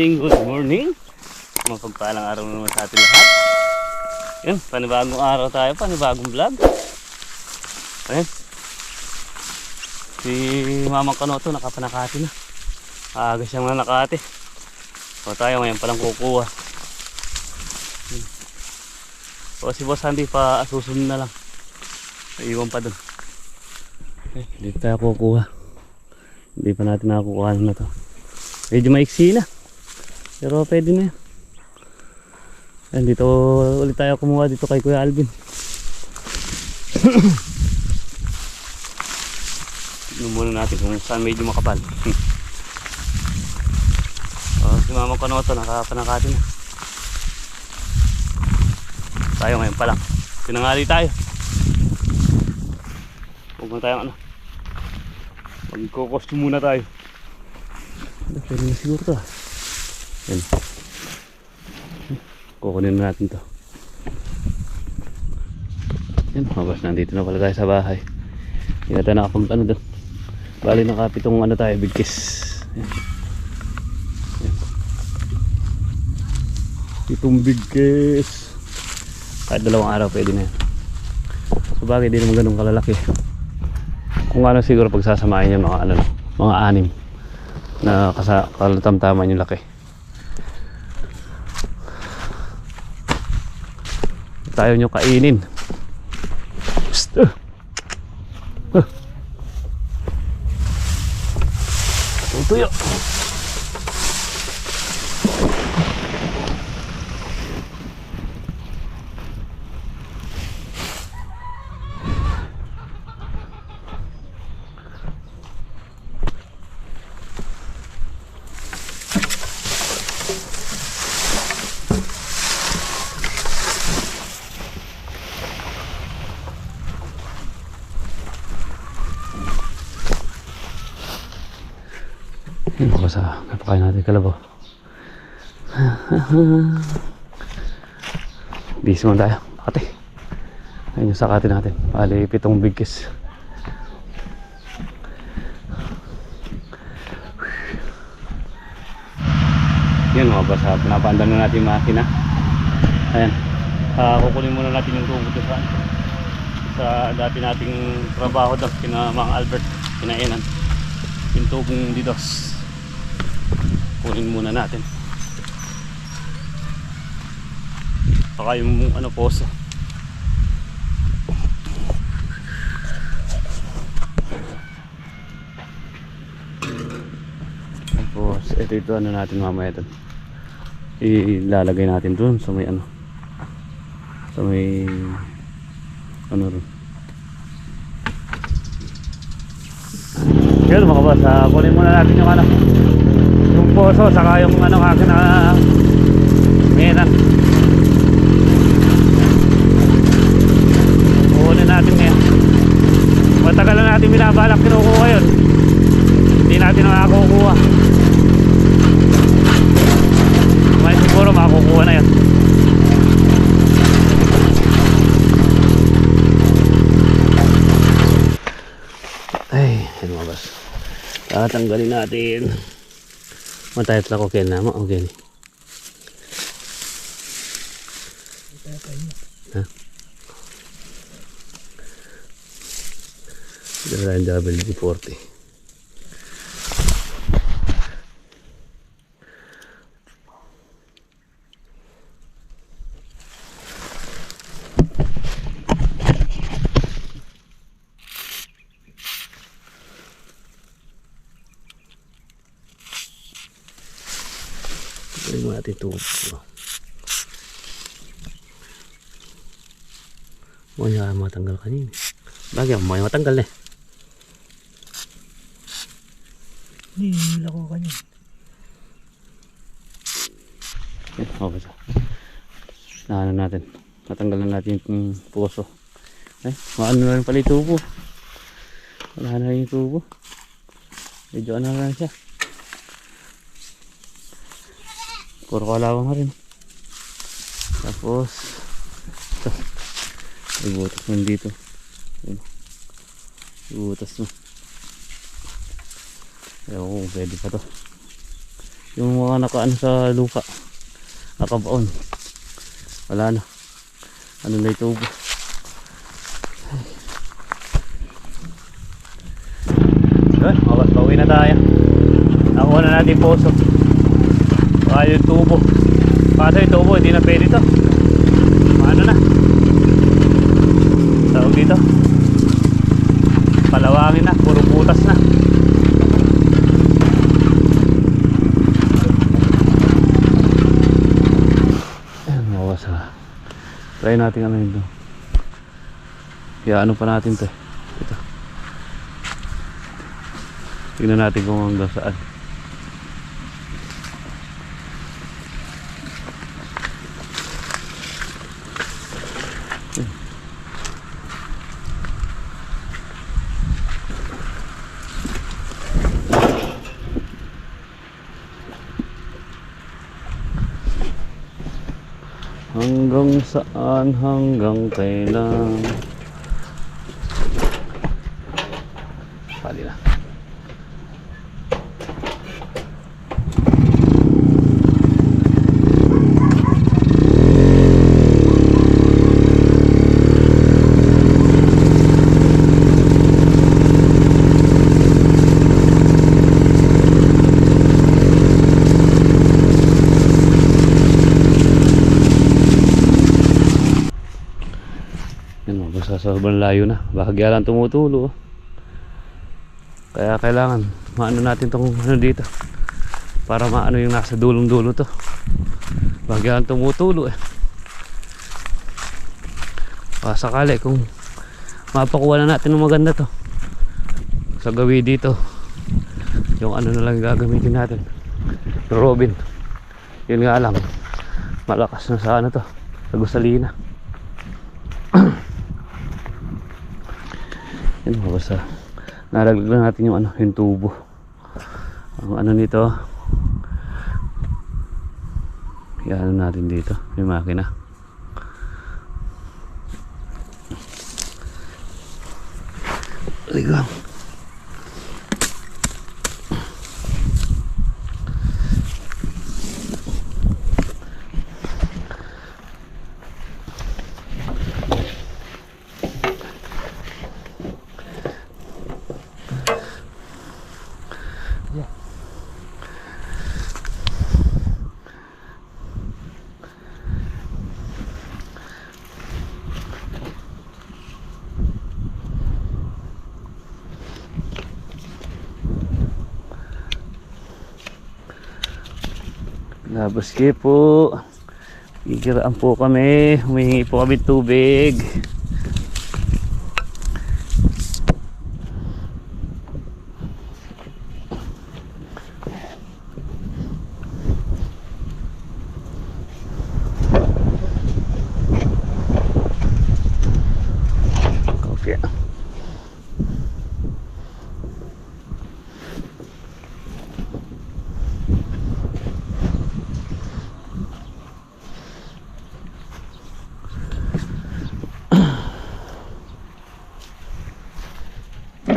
Morning, good morning. Mapagpalang araw naman sa ating lahat. Yan, panibagong araw tayo, panibagong vlog. Ayan. Si Mamang Kanoto nakapanakati na. Aga siyang nanakati. O tayo ngayon palang kukuha. Hmm. O si Boss Andy pa susunod na lang. Naiwan pa dun. Eh, dito tayo kukuha. Hindi pa natin nakakuha na to. Medyo maiksi na. Pero pwede na yan. Ayan, dito ulit tayo kumuha dito kay Kuya Alvin. Tignan muna natin kung saan medyo makapal. oh, si Mama Konoto nakapanakati na. Tayo ngayon pa lang. Tinangali tayo. Huwag na tayong ano. Magkukostum muna tayo. Pwede na siguro to. ah. Yan. Kukunin na natin to. Yan, mga boss, nandito na pala tayo sa bahay. Hindi na tayo nakapag ano doon. Bali nakapitong ano tayo, big kiss. Yan. Yan. Itong big kiss. Kahit dalawang araw pwede na yan. So bagay di naman ganun kalalaki. Kung ano siguro pagsasamahin niya mga ano, mga anim na kasa kalatamtaman yung laki. Tayo nyo kainin. Psst, uh. Uh. Tutuyo. Ano ba sa napakain natin kalabaw? Busy muna tayo. Makati. Ayun yung sakati natin. Bali, pitong bigkis. Yan mga basa. Pinapaandan na natin yung makina. Ayan. Ah, kukunin muna natin yung tubo sa, sa dati nating trabaho doon. Kina Mang Albert. Kinainan. Yung tubong didos kunin muna natin. Baka yung ano poso. Tapos ito ito ano natin mamaya dun ilalagay natin dun sa may ano. Sa may ano rin. Yun mga boss ah, kunin muna natin yung ano poso saka yung ano akin na menan kukunin natin ngayon. Matagal na natin binabalak kinukuha yun. Hindi natin makakukuha may siguro makakukuha na yun. Ay yun mga boss tatanggalin natin Matay pala ko kaya nama o gani. Ha? Dala yung WD-40. Tuloy mo natin ito. Mo niya matanggal kanina. Bagay mo yung matanggal eh. Hindi, lako ka niya. Eh, okay sa. Naano natin. Natanggalan natin yung puso. Eh, maano na rin pala yung tubo. Wala na rin yung tubo. Medyo ano na lang siya. Puro kalawang na rin. Tapos, ito. May butas mo dito. May butas mo. Ewan ko kung pwede pa to. Yung mga nakaano sa lupa. Nakabaon. Wala na. Ano na itubo. Yun, mawa- pauwi na tayo. Nakuha na natin poso. Baka yung tubo. Kaso yung tubo, hindi na pwede to. Ano na? Tawag dito. Palawangin na, puro butas na. Mawas ha. Try natin ano yun. Kaya ano pa natin to. Ito. Tignan natin kung hanggang saan. Hanggang saan, hanggang kailan. Pali na. Yan mo, basta sobrang layo na. Bahagya lang tumutulo. oh. Kaya kailangan maano natin tong ano dito. Para maano yung nasa dulong-dulo to. Bahagya lang tumutulo eh. Baka sakali kung mapakuha na natin ng maganda to. Sa gawi dito. Yung ano na lang gagamitin natin. Robin. Yun nga lang. Malakas na sa ano to. Sa gusalina. Yan mga basta nalaglag lang natin yung ano, yung tubo. Ang ano nito yan natin dito, yung makina. Ligo. Labas kayo po. Kikiraan po kami. Humihingi po kami tubig. Okay.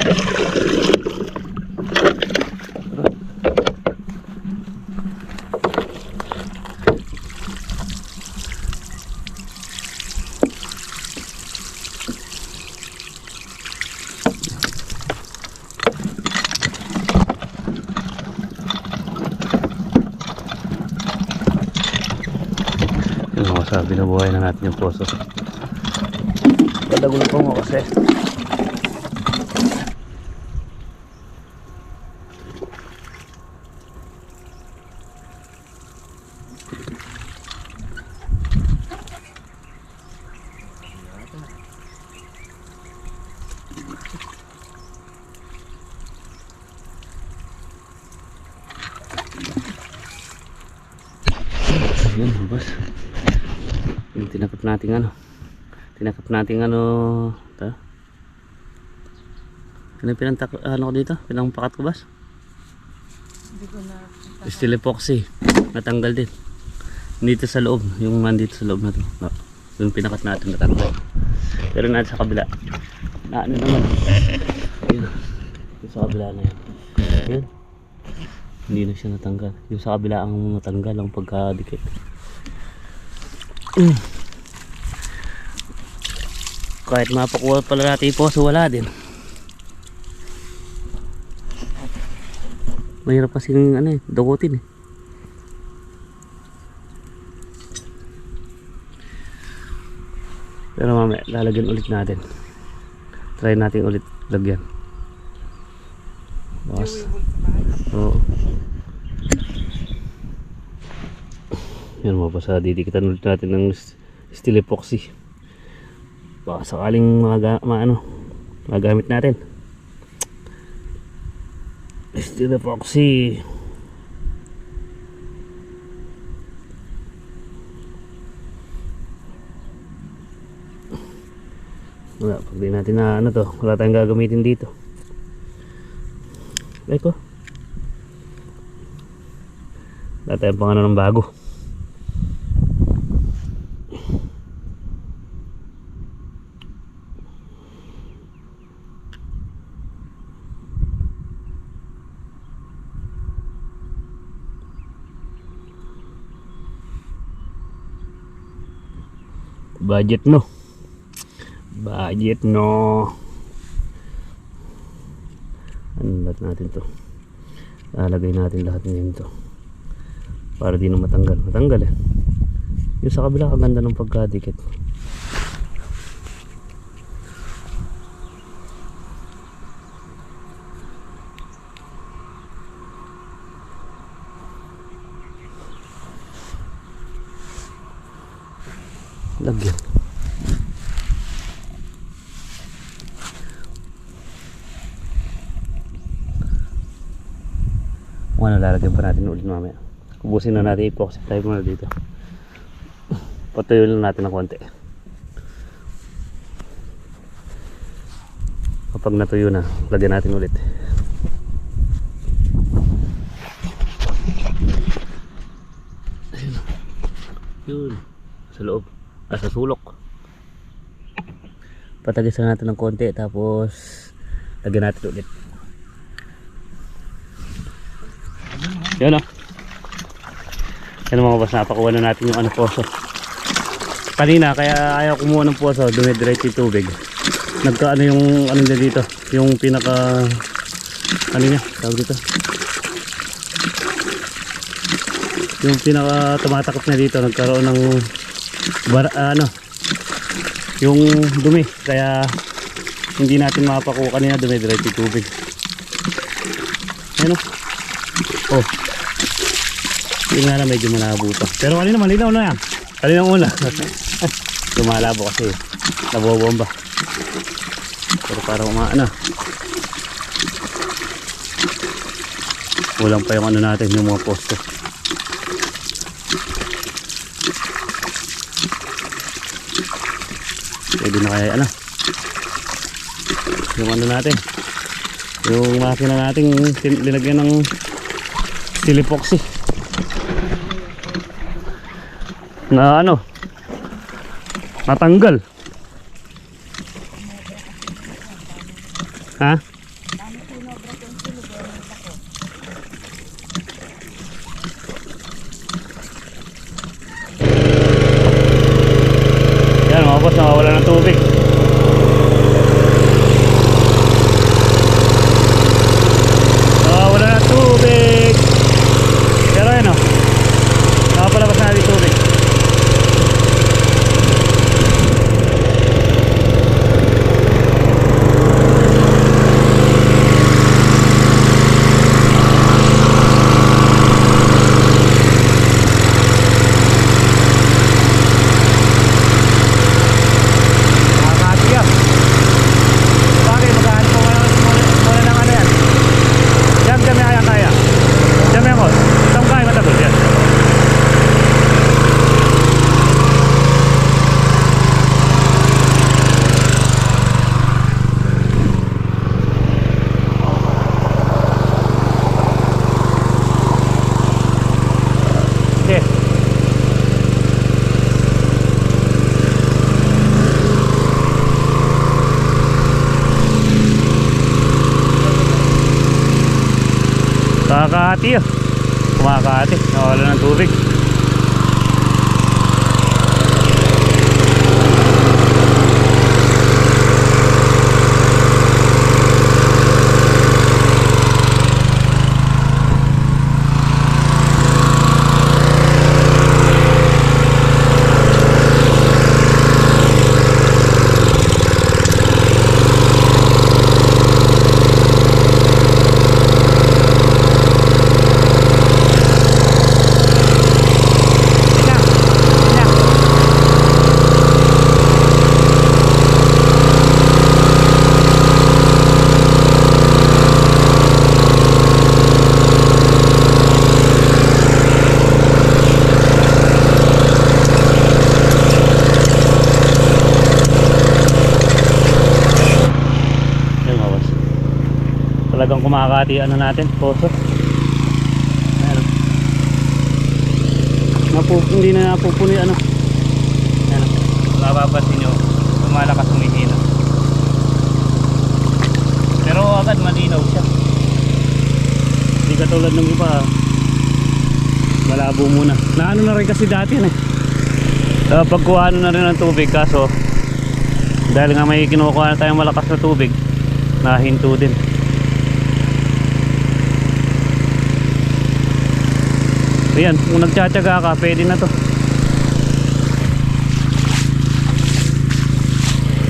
Yung mga sabi na buhay na natin yung poso. Padagul po mo kasi. Yun, boss. Yung tinakap nating ano. Tinakap nating ano. Ta? Ano pinantak, ano ko dito? Pinampakat ko, boss? Hindi ko na Steel epoxy. Natanggal din. Dito sa loob. Yung nandito sa loob na to. No. Yung pinakat natin natanggal. Pero natin sa kabila. Na ano naman. Yun. Yung sa kabila na yan. Yun. Hindi na siya natanggal. Yung sa kabila ang natanggal ang pagkadikit. Mm. Kahit mapakuha pala natin yung poso, wala din. Mahirap kasi yung ano eh, dukutin eh. Pero mamaya, lalagyan ulit natin. Try natin ulit lagyan. Yan mga basa, didikitan ulit natin ng steel epoxy. Baka sakaling maga, maano, magamit natin. Steel epoxy. Wala, pag di natin na ano to, wala tayong gagamitin dito. Ay ko. Wala tayong pang ano ng bago. Budget no. Budget no. Ano natin to? Lalagay natin lahat ngayon to. Para di na matanggal. Matanggal eh. Yung sa kabila kaganda ng pagkadikit. Lagyan. Ano lalagyan pa natin ulit mamaya. Kubusin na natin tayo muna dito. Patuyo lang natin ng konti. Kapag natuyo na, lagyan natin ulit. Ayun. Yun. Sa loob. Ah, sa sulok. Patagisan natin ng konti tapos lagyan natin ulit. Yan o. Yan mga boss, napakuha na natin yung ano poso. Kanina, kaya ayaw kumuha ng poso, dumidiretso yung tubig. Nagka ano yung ano na dito, yung pinaka ano niya, tawag dito. Yung pinaka tumatakot na dito, nagkaroon ng bar, ah, ano, yung dumi. Kaya hindi natin mapakuha kanina, dumidiretso yung tubig. Ano? Oh. Yun nga lang medyo malabo pa. Pero kanina malinaw na yan. Kanina una. Lumalabo kasi. Nabobomba. Pero parang umaana. Kulang pa yung ano natin, yung mga poste. Pwede na kaya ano. Yung ano natin. Yung makina natin tin- linagyan ng steel epoxy. Na ano? Natanggal. Mga boss, nawawala ng tubig. Talagang kumakati ano natin, poso. Ayan. oh. Napu, hindi na napupuno yung ano. Ayan. Mapapansin nyo, lumalakas humihina. Pero agad malinaw siya. Hindi katulad ng iba. ah. Malabo muna. Naano na rin kasi dati yan eh. Uh, pagkuha na rin ng tubig kaso dahil nga may kinukuha na tayong malakas na tubig nahinto din ayan kung nagtsatsaga ka pwede na to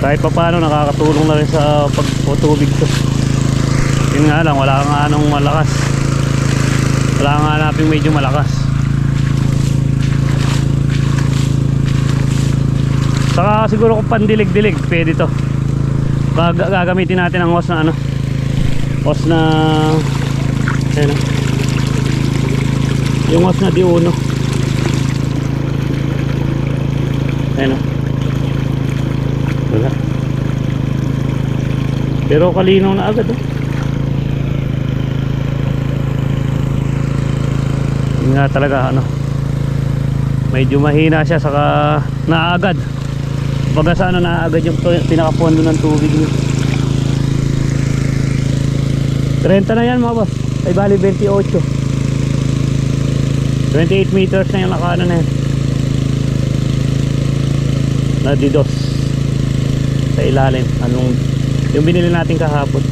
kahit pa paano nakakatulong na rin sa pagputubig to yun nga lang wala nga anong malakas wala nga hanapin medyo malakas Saka siguro kung pandilig-dilig, pwede to. Gag gagamitin natin ang hose na ano. Hose na ano. Yung hose na di uno. Ano. Wala. Pero kalinaw na agad oh. Yun nga talaga ano. Medyo mahina siya saka naagad. Baga sa ano naagad yung pinakapondo ng tubig niya. 30 na yan mga boss. Ay bali 28. 28 meters na yung nakaano na yan. Na. Sa ilalim. Anong, yung binili natin kahapon.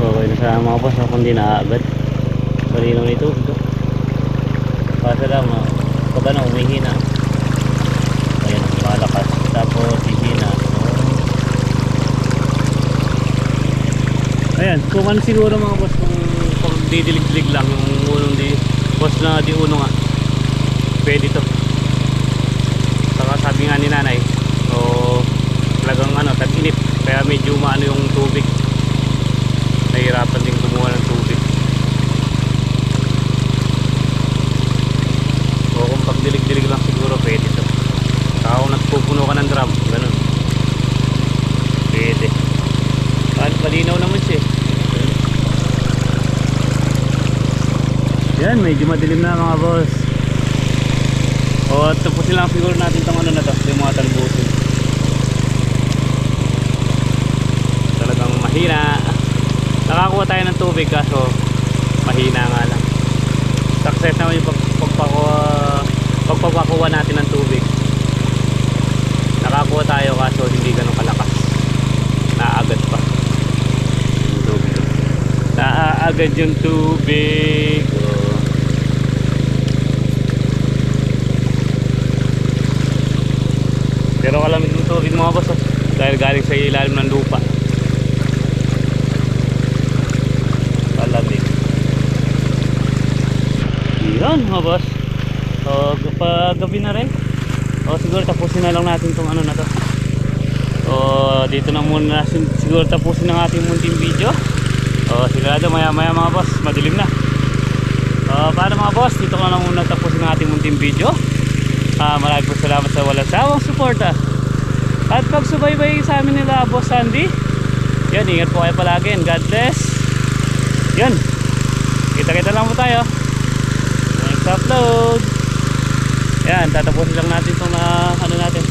Okay na sa ako hindi naaagad. Malinaw nito. ito. Kaso lang, ah, pag ano, umihina. Ayan, malakas. Tapos, hihina. Ayan, kung ano siguro mga boss, kung, kung didilig-dilig lang, yung unong di, boss na di uno nga, pwede to. Saka sabi nga ni nanay, so, talagang ano, tag-init. Kaya medyo maano yung tubig nahihirapan din kumuha ng tubig o kung pagdilig-dilig lang siguro pwede to saka kung nagpupuno ka ng drum ganun pwede Mal malinaw naman siya eh. Yan medyo madilim na mga boss. O tapusin lang siguro natin itong ano na to yung mga talbusin. Talagang mahina. Nakakuha tayo ng tubig kaso mahina nga lang. Success naman yung pag, pagpakuha, pagpapakuha natin ng tubig. Nakakuha tayo kaso hindi ganun kalakas. Naagad pa. Yung tubig. Naaagad yung tubig. Pero kalamit yung tubig mga boss oh. dahil galing sa ilalim ng lupa Palamig. Yun mga boss. So pag gabi na rin. O siguro tapusin na lang natin tong ano na to. So dito na muna siguro tapusin ang ating munting video. O sigurado maya maya mga boss. Madilim na. O paano mga boss? Dito na lang muna tapusin ang ating munting video. Ah, maraming po salamat sa walang sawang suporta. At pagsubaybay sa amin nila Boss Sandy. Yan, ingat po kayo palagi and God bless. Yun. Kita-kita lang po tayo. Next up. upload. Ayan, tatapusin lang natin itong na, ano natin,